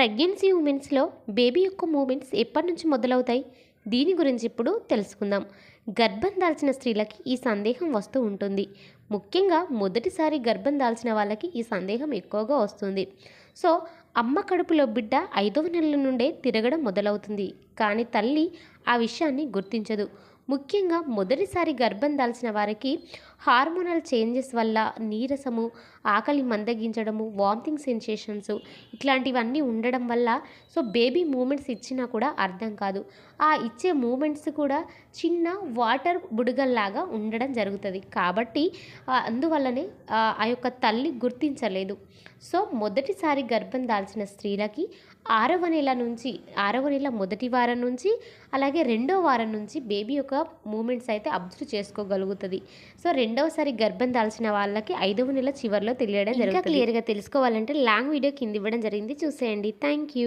Pregnancy ఉమెన్స్లో baby యొక్క moments ఎప్పటి నుంచి మొదలవుతాయి? దీని గురించి ఇప్పుడు తెలుసుకుందాం. గర్భం దాల్చిన స్త్రీలకి ఈ సందేహం వస్తూ ఉంటుంది. ముఖ్యంగా మొదటిసారి గర్భం దాల్చిన వాళ్ళకి ఈ సందేహం ఎక్కువగా వస్తుంది. సో అమ్మ కడుపులో బిడ్డ ఐదవ నెలల నుండే తిరగడం మొదలవుతుంది. కానీ తల్లి ఆ విషయాన్ని గుర్తించదు. ముఖ్యంగా మొదటిసారి గర్భం దాల్చిన వారికి హార్మోనల్ చేంజెస్ వల్ల నీరసము ఆకలి మందగించడము వామిటింగ్ సెన్సేషన్స్ ఇట్లాంటివన్నీ ఉండడం వల్ల సో బేబీ మూమెంట్స్ ఇచ్చినా కూడా అర్థం కాదు. ఆ ఇచ్చే మూమెంట్స్ కూడా చిన్న వాటర్ బుడగల్లాగా ఉండడం జరుగుతుంది. కాబట్టి అందువల్లనే ఆ యొక్క తల్లి గుర్తించలేదు. సో మొదటిసారి గర్భం దాల్చిన స్త్రీలకి ఆరవ నెల నుంచి ఆరవ నెల మొదటి వారం నుంచి అలాగే రెండో వారం నుంచి బేబీ యొక్క మూమెంట్స్ అయితే అబ్జర్వ్ చేసుకోగలుగుతుంది. సో రెండవసారి గర్భం దాల్చిన వాళ్ళకి ఐదవ నెల చివరిలో తెలియడం జరుగుతుంది. క్లియర్గా తెలుసుకోవాలంటే లాంగ్ వీడియో కింద ఇవ్వడం జరిగింది. చూసేయండి. Thank you.